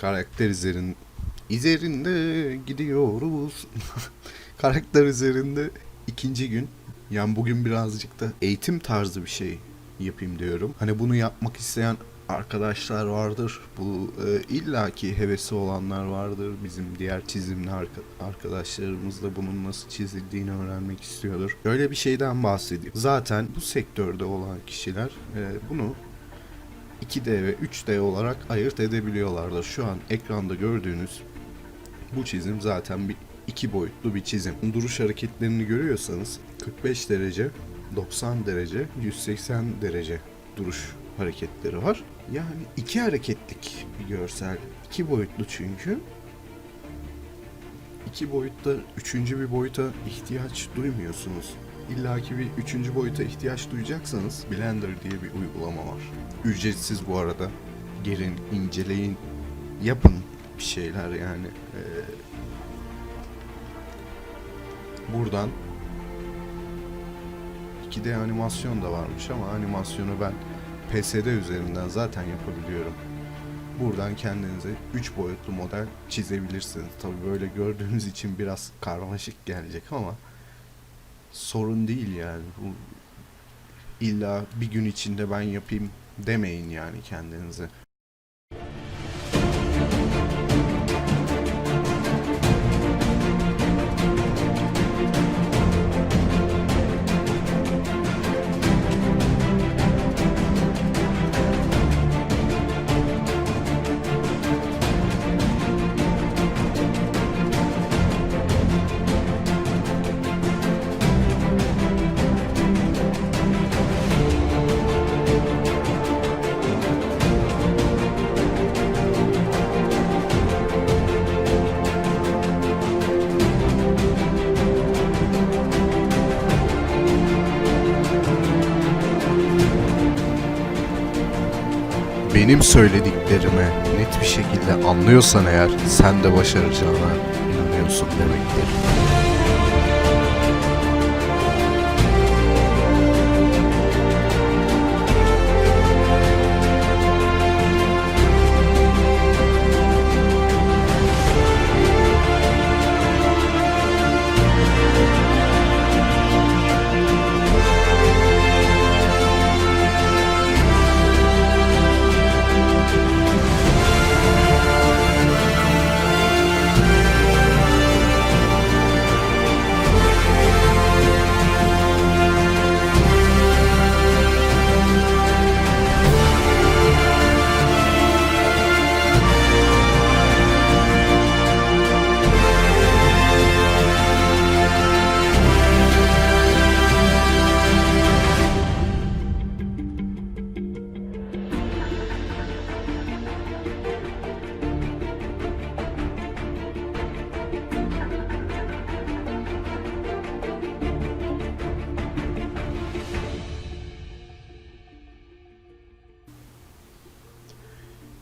karakter üzerin üzerinde gidiyoruz. karakter üzerinde ikinci gün. Yani bugün birazcık da eğitim tarzı bir şey yapayım diyorum. Hani bunu yapmak isteyen arkadaşlar vardır. Bu e, illaki hevesi olanlar vardır. Bizim diğer çizimli arka- arkadaşlarımız da bunun nasıl çizildiğini öğrenmek istiyordur. Öyle bir şeyden bahsedeyim. Zaten bu sektörde olan kişiler e, bunu 2D ve 3D olarak ayırt edebiliyorlardır. Şu an ekranda gördüğünüz bu çizim zaten bir iki boyutlu bir çizim. Duruş hareketlerini görüyorsanız 45 derece, 90 derece, 180 derece duruş hareketleri var. Yani iki hareketlik bir görsel. iki boyutlu çünkü. İki boyutta üçüncü bir boyuta ihtiyaç duymuyorsunuz. İlla ki bir üçüncü boyuta ihtiyaç duyacaksanız Blender diye bir uygulama var. Ücretsiz bu arada. Gelin, inceleyin, yapın bir şeyler yani. Ee, buradan 2D animasyon da varmış ama animasyonu ben PSD üzerinden zaten yapabiliyorum. Buradan kendinize 3 boyutlu model çizebilirsiniz. Tabi böyle gördüğünüz için biraz karmaşık gelecek ama sorun değil yani. Bu illa bir gün içinde ben yapayım demeyin yani kendinize. Benim söylediklerimi net bir şekilde anlıyorsan eğer sen de başaracağına inanıyorsun demektir.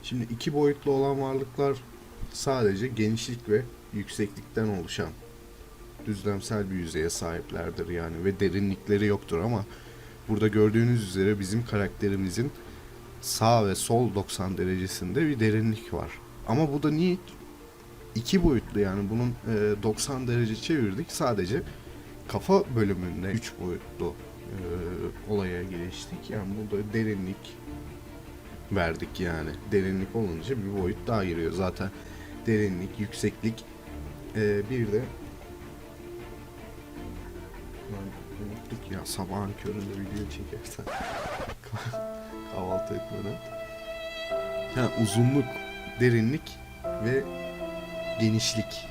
Şimdi iki boyutlu olan varlıklar sadece genişlik ve yükseklikten oluşan düzlemsel bir yüzeye sahiplerdir yani ve derinlikleri yoktur ama burada gördüğünüz üzere bizim karakterimizin sağ ve sol 90 derecesinde bir derinlik var. Ama bu da niye iki boyutlu yani bunun e, 90 derece çevirdik sadece kafa bölümünde 3 boyutlu e, olaya geçtik. Yani burada derinlik, verdik yani. Derinlik olunca bir boyut daha giriyor. Zaten derinlik, yükseklik ee, bir de unuttuk ya sabahın köründe video çekersen kahvaltı etmeden ha, uzunluk, derinlik ve genişlik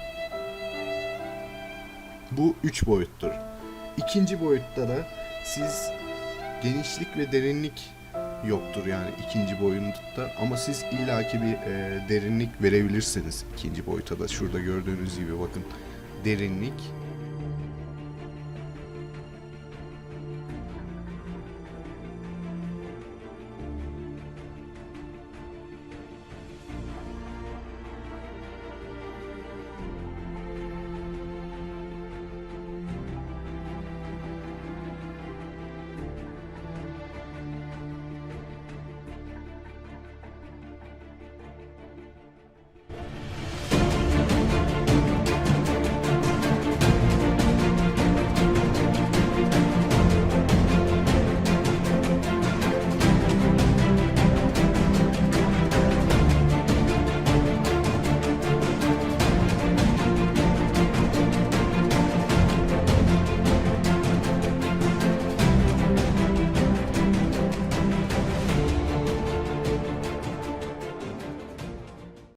bu üç boyuttur. İkinci boyutta da siz genişlik ve derinlik yoktur yani ikinci boyutta ama siz illaki bir e, derinlik verebilirsiniz ikinci boyuta da. Şurada gördüğünüz gibi bakın derinlik